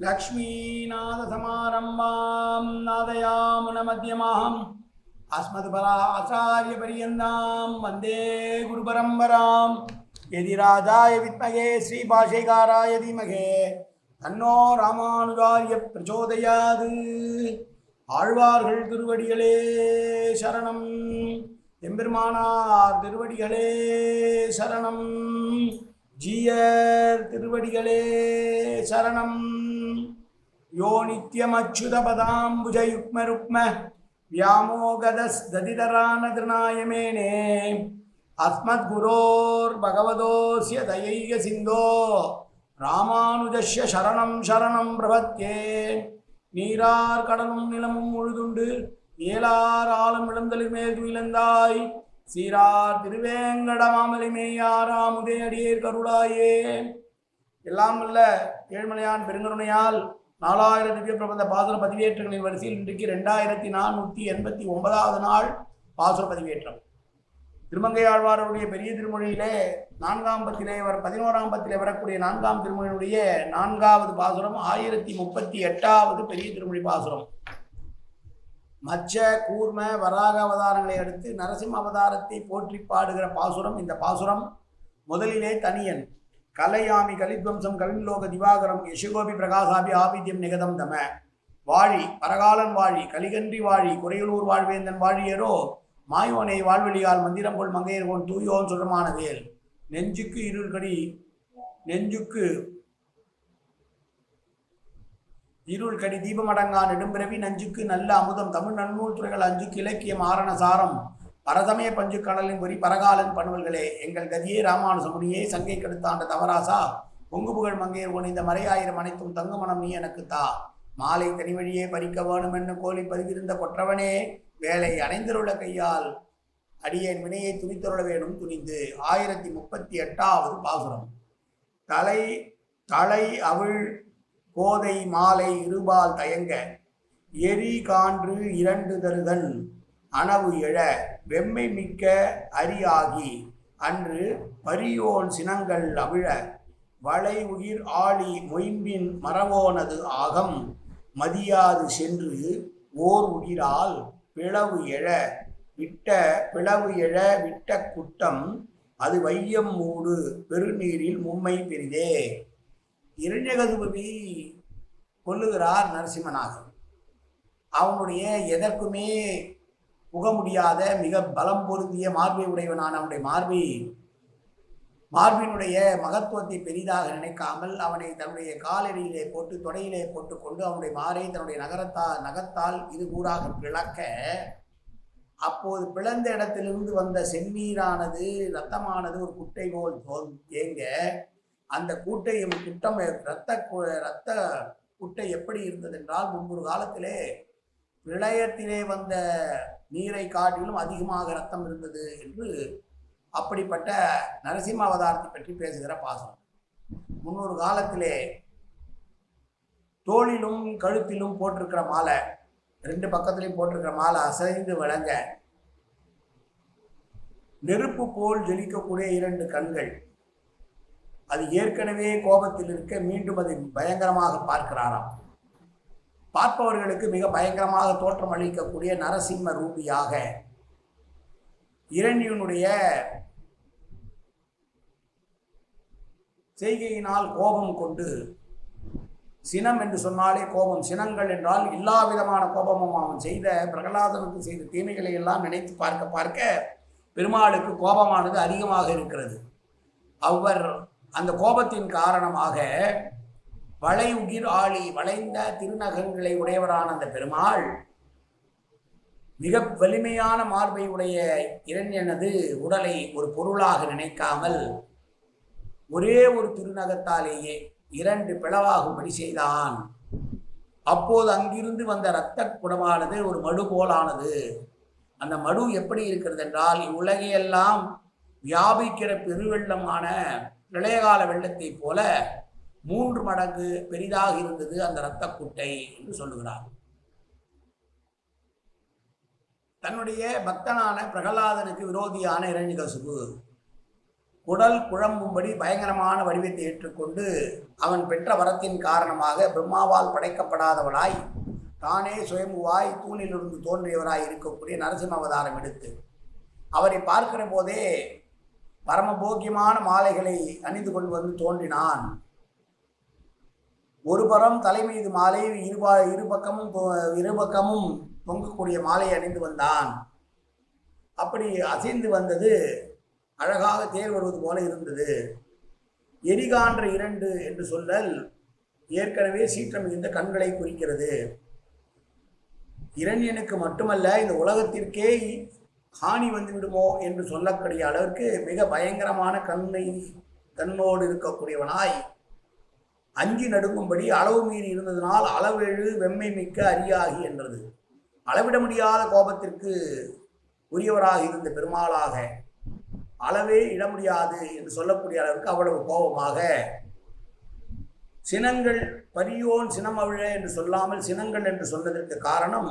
லக்ஷ்மீநாதசமாரம்பாம் நாதயாமுன மத்தியமாம் அஸ்மத்பராச்சாரிய பரியந்தாம் வந்தே குருபரம்பராம். எதிராஜாய வித்மகே ஸ்ரீபாஷைகாராய தீமகே. தன்னோ ராமானுஜாரிய பிரச்சோதயாது ஆழ்வார்கள் திருவடிகளே சரணம். எம்பெருமானார் திருவடிகளே சரணம். ஜீயர் திருவடிகளே சரணம். யோ நித்யமச்சுதபதாம்புஜயுக்ம ருக்ம व्यामोगदस्दधितरानतृणायमेने अस्मद्गुरोर्भगवतोऽस्य दयैकसिन्धो ராமானுஜஸ்ய சரணம் சரணம் பிரபத்யே நீரார் கடலும் நிலமும் முழுதுண்டு ஏலார் ஆளும் இளந்தலில் மேல் துயிலந்தாய் சீரார் திருவேங்கடமாமலி மேயாராமுதே அடியேர் கருளாயே எல்லாம் வல்ல ஏழ்மலையான் பெருங்கருணையால் நாலாயிரம் திவ்ய பிரபந்த பாசுர பதிவேற்றங்களின் வரிசையில் இன்றைக்கு ரெண்டாயிரத்தி நானூற்றி எண்பத்தி ஒன்பதாவது நாள் பாசுர பதிவேற்றம். திருமங்கையாழ்வாருடைய பெரிய திருமொழியிலே நான்காம் பத்திலே வர பதினோராம் பத்திலே வரக்கூடிய நான்காம் திருமொழியினுடைய நான்காவது பாசுரம் ஆயிரத்தி முப்பத்தி எட்டாவது பெரிய திருமொழி பாசுரம். மச்ச கூர்ம வராக அவதாரங்களை அடுத்து நரசிம்ம அவதாரத்தை போற்றி பாடுகிற பாசுரம் இந்த பாசுரம் முதலிலே தனியன். கலையாமி கலித்வம்சம் கவிலோக திவாகரம் யசுகோபி பிரகாசாபி ஆபித்யம் நிகதம் தம. வாழி பரகாலன் வாழி கலிகன்றி வாழி குறையலூர் வாழ்வேந்தன் வாழியரோ மாயோனை வாழ்வெளியால் மந்திரம் போல் மங்கையர்கோன் தூயோன் சுடமான வேல். நெஞ்சுக்கு இருள்கடி நெஞ்சுக்கு இருள் கடி தீபமடங்கா நெடும்பிறவி நஞ்சுக்கு நல்ல அமுதம். தமிழ் நன்னூல் துறைகள் அஞ்சுக்கு இலக்கியம் ஆரண சாரம். பரதமே பஞ்சு கடலின் பொறி பரகாலன் பணுவல்களே எங்கள் கதியே ராமானுசமுனியே சங்கை கெடுத்தாண்ட தவராசா. பொங்கு புகழ் மங்கையர் உன் இந்த மறையாயிரம் அனைத்தும் தங்குமணம் நீ எனக்கு தா. மாலை தனி வழியே பறிக்க வேணும் என்று கோலி பதிவிருந்த கொற்றவனே வேலை அணைந்திருள்ள கையால் அடியேன் வினையை துணித்தருள வேணும் துணிந்து. ஆயிரத்தி முப்பத்தி எட்டாவது பாசுரம். தலை தலை அவிழ் கோதை மாலை இருபால் தயங்க எரி கான்று இரண்டு தருதன் அணவு எழ. வெம்மை மிக்க அரியாகி அன்று பரியோன் சினங்கள் அவிழ வளை உயிர் ஆழி மொயம்பின் மரவோனது ஆகம் மதியாது சென்று ஓர் உயிரால் பிளவு எழ விட்ட பிளவு எழ விட்ட குட்டம் அது வையம் மூடு பெருநீரில் மும்மை பெரிதே. இரண்யகதுபதி கொல்லுகிறார் நரசிம்மநாதன் அவனுடைய எதற்குமே புக முடியாத மிக பலம் பொருந்திய மார்பை உடையவனான அவனுடைய மார்பை மார்பினுடைய மகத்துவத்தை பெரிதாக நினைக்காமல் அவனை தன்னுடைய காலடியிலே போட்டு தொடையிலே போட்டுக்கொண்டு அவனுடைய மாரை தன்னுடைய நகரத்தால் நகத்தால் இது கூடாக பிளக்க அப்போது பிளந்த இடத்திலிருந்து வந்த செந்நீரானது ரத்தமானது ஒரு குட்டை போல் ஏங்க அந்த கூட்டையும் குட்டம் இரத்த இரத்த குட்டை எப்படி இருந்தது என்றால் முன்பொரு காலத்திலே பிரளயத்திலே வந்த நீரை காட்டிலும் அதிகமாக ரத்தம் இருந்தது என்று அப்படிப்பட்ட நரசிம்ம அவதாரத்தை பற்றி பேசுகிற பாசனம். முன்னொரு காலத்திலே தோளிலும் கழுத்திலும் போட்டிருக்கிற மாலை ரெண்டு பக்கத்துலையும் போட்டிருக்கிற மாலை அசைந்து விளங்க நெருப்பு போல் ஜொலிக்கக்கூடிய இரண்டு கண்கள் அது ஏற்கனவே கோபத்தில் இருக்க மீண்டும் அதை பயங்கரமாக பார்க்கிறாராம். பார்ப்பவர்களுக்கு மிக பயங்கரமாக தோற்றம் அளிக்கக்கூடிய நரசிம்ம ரூபியாக இரண்யனுடைய செய்கையினால் கோபம் கொண்டு சினம் என்று சொன்னாலே கோபம். சினங்கள் என்றால் எல்லா விதமான கோபமும் அவன் செய்த பிரகலாதனுக்கு செய்த தீமைகளை எல்லாம் நினைத்து பார்க்க பார்க்க பெருமாளுக்கு கோபமானது அதிகமாக இருக்கிறது. அவர் அந்த கோபத்தின் காரணமாக வளை உகிர் ஆளி வளைந்த திருநகங்களை உடையவரான அந்த பெருமாள் மிக வலிமையான மார்பை உடைய இரண்யனது உடலை ஒரு பொருளாக நினைக்காமல் ஒரே ஒரு திருநகத்தாலேயே இரண்டு பிளவாகும்படி செய்தான். அப்போது அங்கிருந்து வந்த இரத்த குடமானது ஒரு மடு போலானது. அந்த மடு எப்படி இருக்கிறது என்றால் இவ்வுலகையெல்லாம் வியாபிக்கிற பெருவெள்ளமான பிரளயகால வெள்ளத்தைப் போல மூன்று மடங்கு பெரிதாக இருந்தது அந்த இரத்த குட்டை என்று சொல்லுகிறார். தன்னுடைய பக்தனான பிரகலாதனுக்கு விரோதியான இரண்யகசுபு குடல் குழம்பும்படி பயங்கரமான வடிவத்தை ஏற்றுக்கொண்டு அவன் பெற்ற வரத்தின் காரணமாக பிரம்மாவால் படைக்கப்படாதவனாய் தானே சுயம்புவாய் தூணிலிருந்து தோன்றியவராய் இருக்கக்கூடிய நரசிம்ம அவதாரம் எடுத்து அவரை பார்க்கிற போதே பரமபோக்கியமான மாலைகளை அணிந்து கொண்டு வந்து தோன்றினான். ஒரு புறம் தலை மீது மாலை இருபா இருபக்கமும் இருபக்கமும் தொங்கக்கூடிய மாலை அணிந்து வந்தான். அப்படி அசைந்து வந்தது. அழகாக தேர் வருவது போல இருந்தது. எரிகான்ற இரண்டு என்று சொல்லல் ஏற்கனவே சீற்றம் மிகுந்த கண்களை குறிக்கிறது. இரண்யனுக்கு மட்டுமல்ல இந்த உலகத்திற்கே ஹானி வந்து விடுமோ என்று சொல்லக்கூடிய அளவிற்கு மிக பயங்கரமான கண்ணை கண்ணோடு இருக்கக்கூடியவனாய் அஞ்சு நடுங்கும்படி அளவு மீறி இருந்ததனால் அளவெழு வெம்மை மிக்க அரியாகி என்றது. அளவிட முடியாத கோபத்திற்கு உரியவராக இருந்த பெருமாளாக அளவே இட முடியாது என்று சொல்லக்கூடிய அளவுக்கு அவ்வளவு கோபமாக சினங்கள் பரியோன் சினம் அவிழ என்று சொல்லாமல் சினங்கள் என்று சொன்னதற்கு காரணம்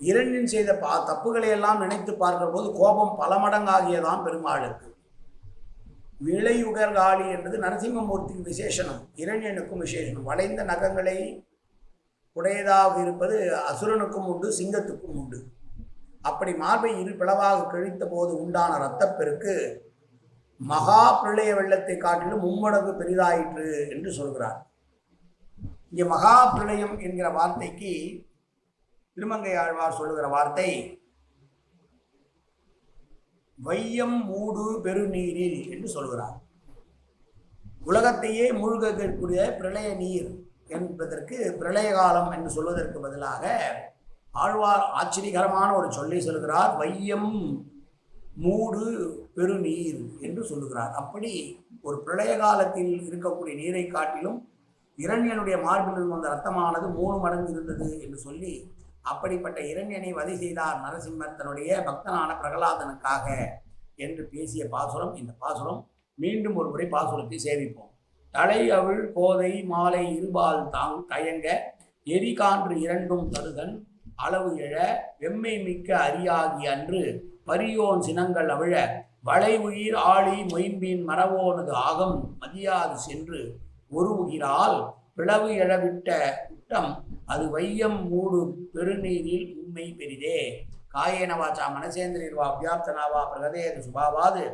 இரண்டின் செய்த பா தப்புகளை எல்லாம் நினைத்து பார்க்கிற போது கோபம் பல மடங்காகியதான் பெருமாளுக்கு. விளையுகர்காளி என்பது நரசிம்மமூர்த்திக்கு விசேஷனம் இரண்யனுக்கும் விசேஷனம். வளைந்த நகங்களை உடையதாக இருப்பது அசுரனுக்கும் உண்டு சிங்கத்துக்கும் உண்டு. அப்படி மார்பை இரு பிளவாக கிழித்த போது உண்டான இரத்தப்பெருக்கு மகா பிரளய வெள்ளத்தை காட்டிலும் மும்மடங்கு பெரிதாயிற்று என்று சொல்கிறார். இங்கே மகா பிரளயம் என்கிற வார்த்தைக்கு திருமங்கை ஆழ்வார் சொல்லுகிற வார்த்தை வையம் மூடு பெருநீரில் என்று சொல்கிறார். உலகத்தையே மூழ்கக்கூடிய பிரளய நீர் என்பதற்கு பிரளய காலம் என்று சொல்வதற்கு பதிலாக ஆழ்வார் ஆச்சரியகரமான ஒரு சொல்லை சொல்கிறார். வையம் மூடு பெருநீர் என்று சொல்லுகிறார் அப்படி ஒரு பிரளய காலத்தில் இருக்கக்கூடிய நீரை காட்டிலும் இரண்யனுடைய மார்பிலிருந்து வந்த ரத்தமானது மூணு மடங்கு இருந்தது என்று சொல்லி அப்படிப்பட்ட இரண்யனை வதை செய்தார் நரசிம்மர் தன்னுடைய பக்தனான பிரகலாதனுக்காக என்று பேசிய பாசுரம். இந்த பாசுரம் மீண்டும் ஒரு முறை பாசுரத்தை சேவிப்போம். தலை அவிழ் கோதை மாலை இருபால் தாங் தயங்க எரிகான்று இரண்டும் தருதன் அளவு எழ வெம்மை மிக்க அரியாகி அன்று பரியோன் சினங்கள் அவிழ வளை உயிர் ஆழி மொயம்பின் மரவோனது ஆகம் மதியாது சென்று ஒரு உயிரால் பிளவு எழவிட்ட உட்டம் அது வையம் மூடு பெருநீரில் உண்மை பெரிதே. காயேன வாச்சா மனசேந்திரிர்வா அபியாப்தனாவா பிரகதேது சுபாவாது.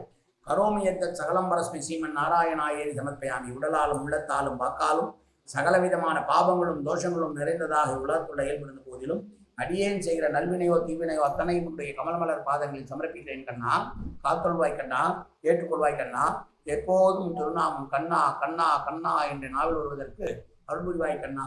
கரோமியத்த சகலம் பரஸ்மி சீமன் நாராயணாயேரி சமர்ப்பயாமி. உடலாலும் உள்ளத்தாலும் வாக்காலும் சகலவிதமான பாபங்களும் தோஷங்களும் நிறைந்ததாக உலகத்துள்ள இயல்பிருந்த போதிலும் அடியேன் செய்கிற நல்வினையோ தீவினையோ அத்தனையும் உடைய கமல்மலர் பாதங்களில் சமர்ப்பிக்கிறேன் கண்ணா. காத்தொள்வாய் கண்ணா ஏற்றுக்கொள்வாய் கண்ணா. எப்போதும் திருநாமம் கண்ணா கண்ணா கண்ணா என்று நாவல் வருவதற்கு அருள்புரிவாய் கண்ணா.